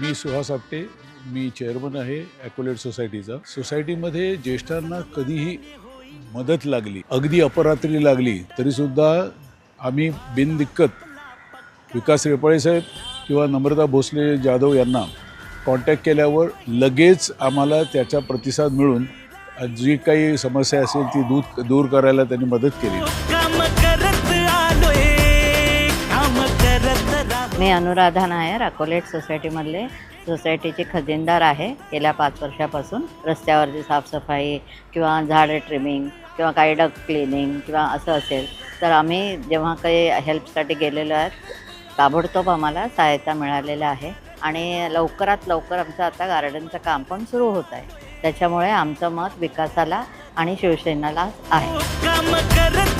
मी सुहास आपटे मी चेअरमन आहे ॲकोलेट सोसायटीचा सोसायटीमध्ये ज्येष्ठांना कधीही मदत लागली अगदी अपरात्री लागली तरीसुद्धा आम्ही बिनदिक्कत विकास रेपाळे साहेब किंवा नम्रता भोसले जाधव यांना कॉन्टॅक्ट केल्यावर लगेच आम्हाला त्याचा प्रतिसाद मिळून जी काही समस्या असेल ती दूर दूर करायला त्यांनी मदत केली. मी अनुराधा नायर अकोलेट सोसायटीमधले सोसायटीची खजिनदार आहे. गेल्या पाच वर्षापासून रस्त्यावरची साफसफाई किंवा झाडं ट्रिमिंग किंवा काही डग क्लिनिंग किंवा असं असेल तर आम्ही जेव्हा काही हेल्पसाठी गेलेलो आहेत ताबडतोब आम्हाला सहायता मिळालेल्या आहे. आणि लवकरात लवकर आमचं आता गार्डनचं काम पण सुरू होत आहे. त्याच्यामुळे आमचं मत विकासाला आणि शिवसेनेला आहे.